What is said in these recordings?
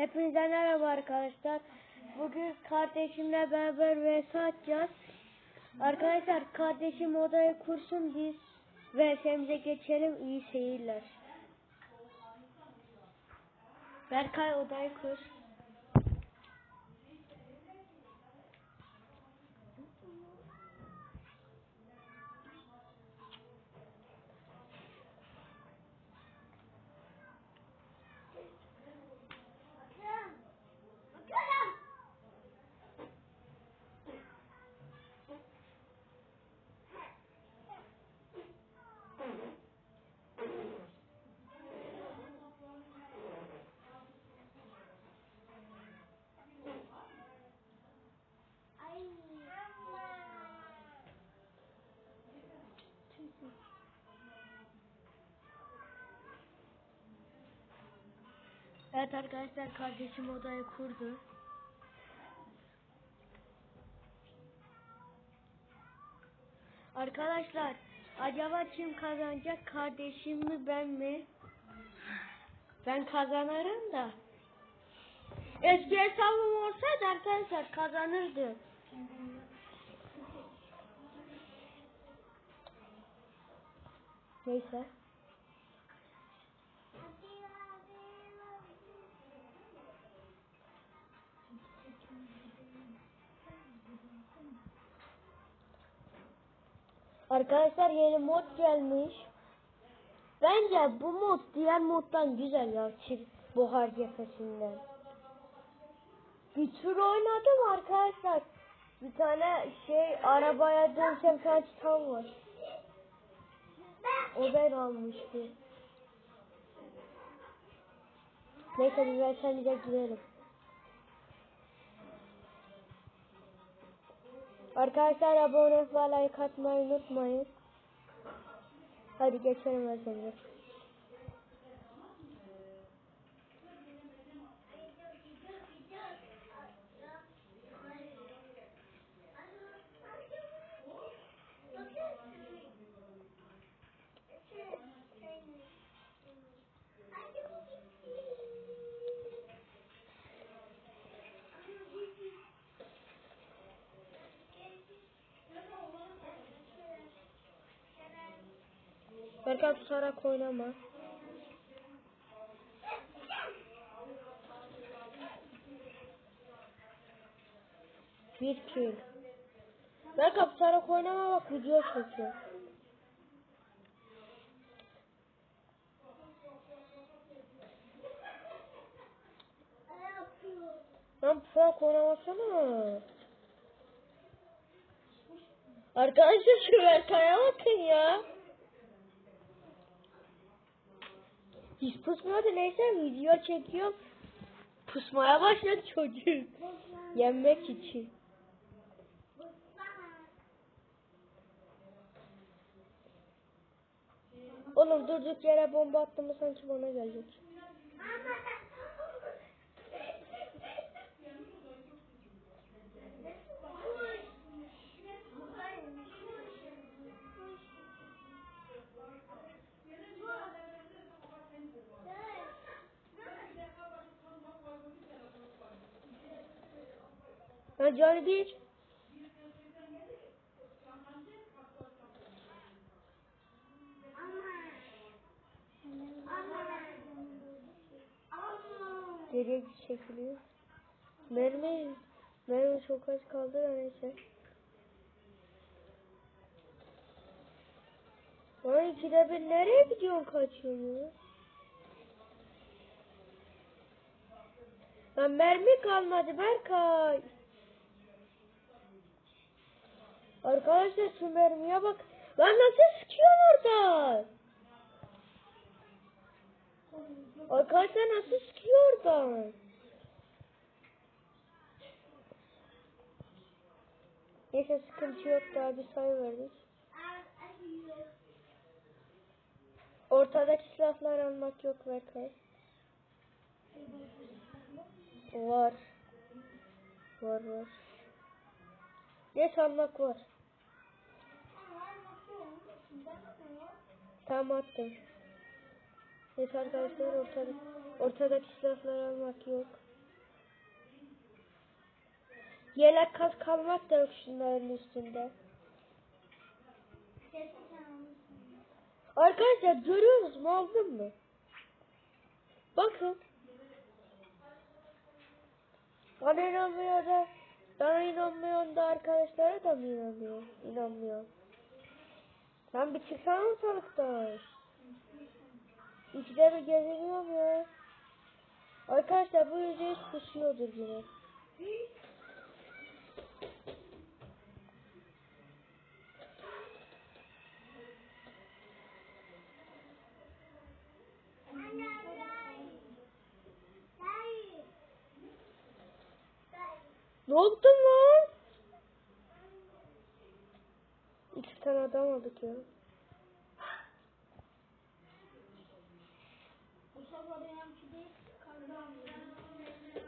Hepinize merhaba arkadaşlar. Bugün kardeşimle beraber vs atacağız. Arkadaşlar kardeşim odayı kursun biz vs'mize geçelim. İyi seyirler. Berkay odayı kur. Evet arkadaşlar kardeşim odayı kurdu. Arkadaşlar acaba kim kazanacak kardeşim mi ben mi? Ben kazanırım da. Eski hesabım olsaydı arkadaşlar kazanırdı. Neyse. Arkadaşlar yeni mod gelmiş. Bence bu mod diğer moddan güzel ya. Çir buhar cephesinden. Bir tur oynadım arkadaşlar. Bir tane şey arabaya dönüşen kaç tam var. O ben almıştı. Neyse bir versenize girelim. Arkadaşlar abone ve like atmayı unutmayın. Hadi geçelim versenize. Berkay tutarak oynama. Bir kill. Berkay tutarak oynama bak video çekiyor. Lan tutarak oynamasana. Arkadaşlar şu Berkay'a bakın ya. Hiç pusmadı neyse video çekiyor. Pusmaya başladı çocuk. Yenmek için. Oğlum durduk yere bomba attı mı sanki bana gelecek. Johnny bir. Geriye çekiliyor. Mermi. Mermi çok az kaldı neyse. Lan ikide bir nereye gidiyorsun kaçıyorsun ya? Lan mermi kalmadı Berkay. Arkadaşlar şu mermiye bak. Lan nasıl sıkıyor orada? Arkadaşlar nasıl sıkıyor oradan? Neyse sıkıntı yok daha bir sayı verdik. Ortadaki silahlar almak yok Berkay. Var. Var var. Ne almak var. Tam attım. Neyse arkadaşlar ortada, ortadaki silahları almak yok. Yelek kas kalmak da yok şunların üstünde. Arkadaşlar görüyoruz mu aldın mı? Bakın. Bana inanmıyor da bana inanmıyor da arkadaşlara da mı inanmıyor? İnanmıyor. Lan bir çıksana ortalıkta. İkide bir geziniyorum ya. Arkadaşlar bu yüzde hiç kusuyordur yine. Ne oldu lan? İki tane adam aldık ya.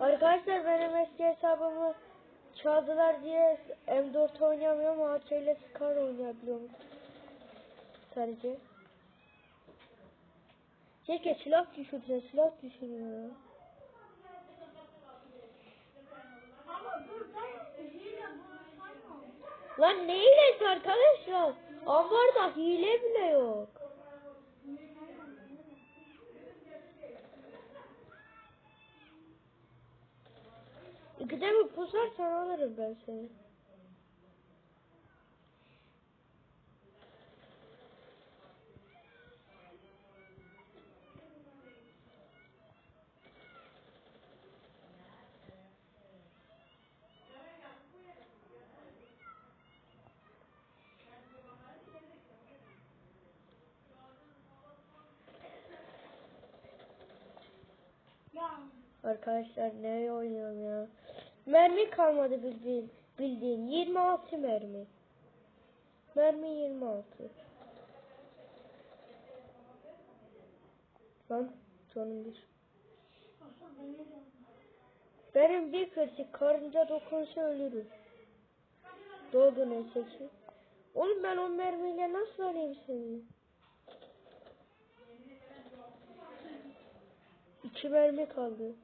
Arkadaşlar benim eski hesabımı çaldılar diye M4 oynayamıyorum ama AK ile Scar oynayabiliyorum. Sadece. Keşke silah düşürse silah düşürüyor ya. Lan ne hilesi arkadaşlar? Ambarda hile bile yok. İkide mi pusarsan alırım ben seni. Arkadaşlar ne oynuyorum ya? Mermi kalmadı bildiğin. Bildiğin 26 mermi. Mermi 26. Lan canım bir. Benim bir kritik karınca dokunsa ölürüm. Doğdu neyse ki. Oğlum ben o mermiyle nasıl alayım seni? İki mermi kaldı.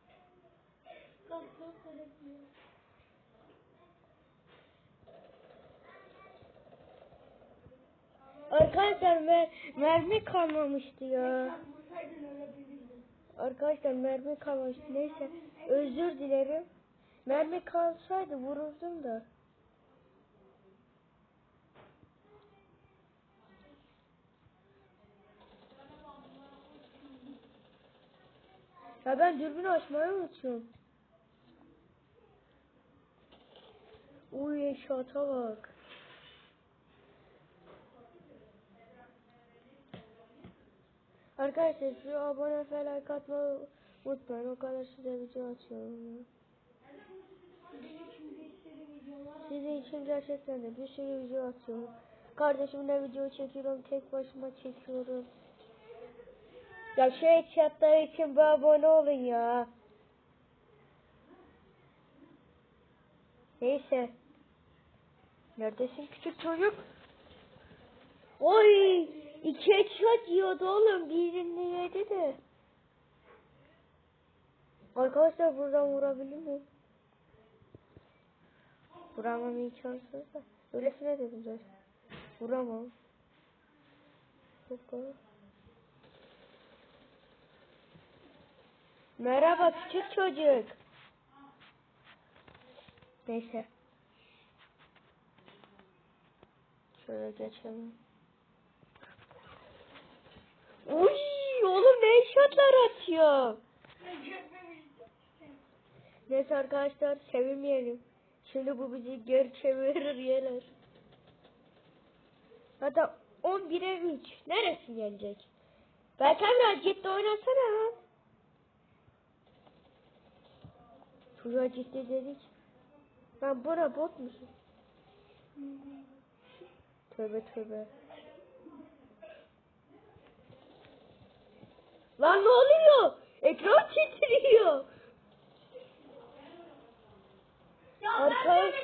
Arkadaşlar mer mermi kalmamıştı ya. Arkadaşlar mermi kalmamıştı. Neyse özür dilerim. Mermi kalsaydı vururdum da. Ya ben dürbünü açmayı unutuyorum. Uy şata bak. Arkadaşlar şu abone falan like atmayı unutmayın. O kadar size video atıyorum. ya. Sizin için gerçekten de bir sürü video atıyorum. Kardeşimle video çekiyorum. Tek başıma çekiyorum. Ya şey chatler için bir abone olun ya. Neyse. Neredesin küçük çocuk? Oy! İki headshot yiyordu oğlum. Birini yedi de. Arkadaşlar buradan vurabilir miyim? Vuramam imkansız da. Öylesine dedim zaten. Vuramam. Hoppa. Merhaba küçük çocuk. Neyse. Şöyle geçelim. Uy, oğlum ne şatlar atıyor. Neyse arkadaşlar sevinmeyelim. Şimdi bu bizi geri çevirir yeler. Hatta 11'e 3. Neresi gelecek? Belki biraz ciddi oynasana. Çocuğa ciddi dedik. Lan bura bot musun? Tövbe tövbe. Lan ne oluyor? Ekran titriyor. Arkadaş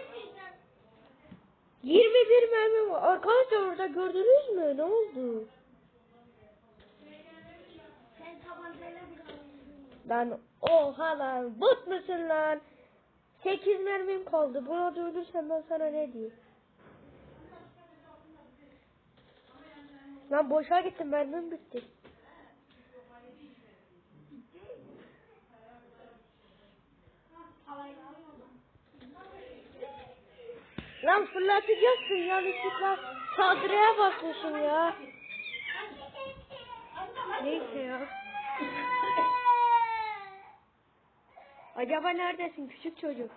21 mermi var. Arkadaşlar orada gördünüz mü? Ne oldu? Lan oha lan bot musun lan? 8 mermim kaldı. Buna durdursan ben sana ne diyeyim? Lan boşa gittim mermim bitti. Lan fırlatacaksın yanlışlıkla saldırıya basmışım ya. Neyse ya. Acaba neredesin küçük çocuk?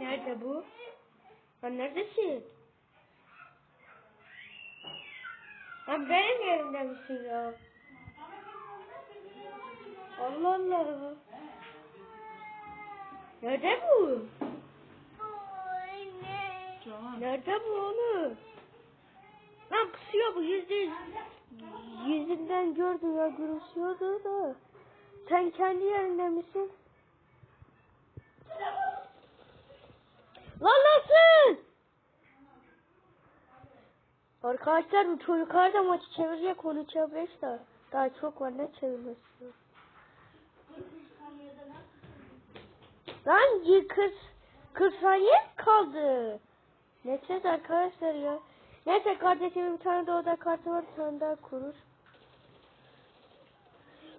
Nerede bu? Lan neredesin? Lan benim yerimde misin ya? Allah Allah. Nerede bu? Nerede bu oğlum? Lan pusuyor bu yüzde yüz. Yüzünden gördüm ya gülümsüyordu da. Sen kendi yerinde misin? Lan nasıl? Arkadaşlar bu çocuklar maçı çevirecek 13'e 5 daha. Çok var ne çevirmesi? Lan y- kız kız saniye mi kaldı. Neyse arkadaşlar ya. Neyse kardeşimin bir tane de oda kartı var bir tane daha kurur.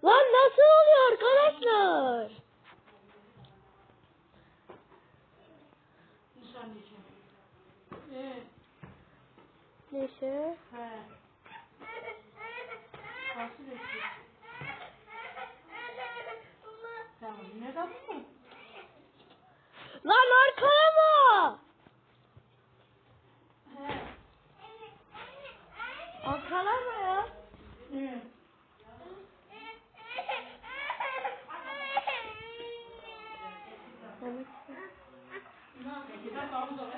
Lan nasıl oluyor arkadaşlar? Evet. Neyse. He. Nasıl bekliyor? Tamam. Ne kadar mı? Lan arkalama! He. Arkalama ya. Evet. Evet. Bir dakika abi da.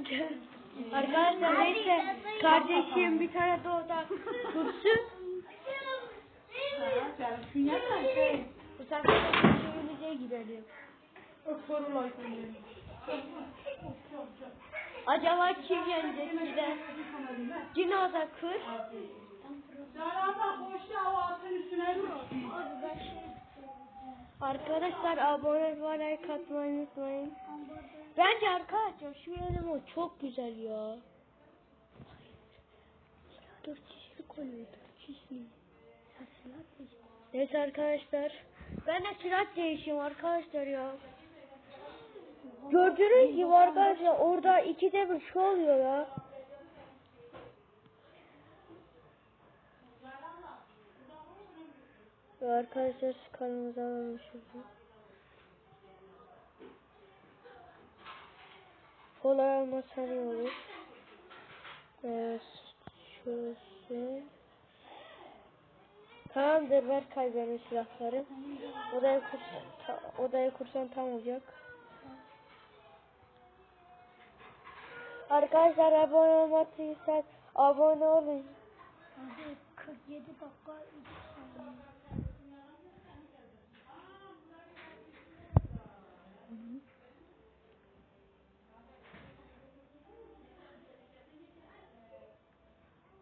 Nasıl Arkadaşlar neyse kardeşim bir tane de orada kursun. Ha, sen şu yerden şey. Bu sefer de köyümüze gidelim. Acaba kim yenecek gider? Yine o da kır. Serapa boş ya o atın üstüne dur. Arkadaşlar abone olmayı, like unutmayın. Bence arkadaşlar şu elimo çok güzel ya. Kişilik. Sen silah değiş. Neyse arkadaşlar. Ben de silah değişeyim arkadaşlar ya. Gördüğünüz gibi arkadaşlar orada ikide bir şey oluyor ya. Arkadaşlar kanalımıza şurada. Kolay olmasa ne olur? Evet, şöyle. Tamamdır ver kaybeden silahları. Odaya kursan, ta- odaya kursan tam olacak. Arkadaşlar abone olmadıysak abone olun. Hadi 47 dakika 3 saniye.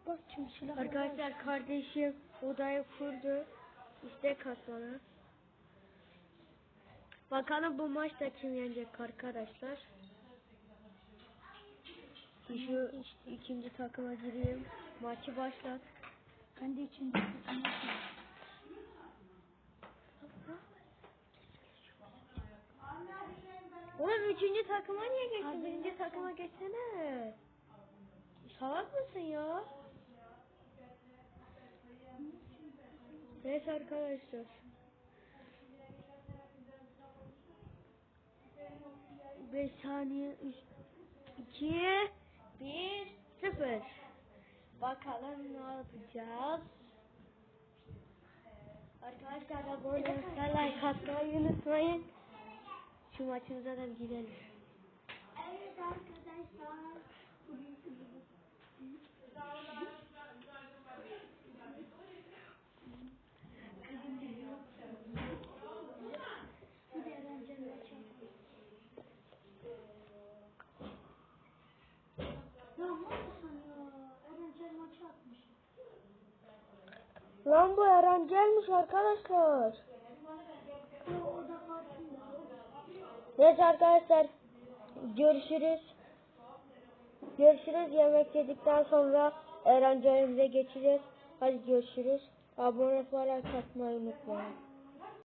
Bak şimdi silah Arkadaşlar kardeşim odayı kurdu. İşte kasmanı. Bakalım bu maçta kim yenecek arkadaşlar. Şu ikinci takıma gireyim. Maçı başlat. Ben de içinde tutmak Oğlum üçüncü takıma niye geçtin? Birinci takıma geçsene. Salak mısın ya? Neyse arkadaşlar. Beş saniye, üç, iki, bir, sıfır. Bakalım ne yapacağız? Arkadaşlar abone olmayı, like atmayı unutmayın. Şu maçımıza da gidelim. Evet arkadaşlar. Lan bu Eren gelmiş arkadaşlar. Neyse arkadaşlar görüşürüz. Görüşürüz yemek yedikten sonra Erencay'ımıza geçeceğiz. Hadi görüşürüz. Abone olarak atmayı unutmayın.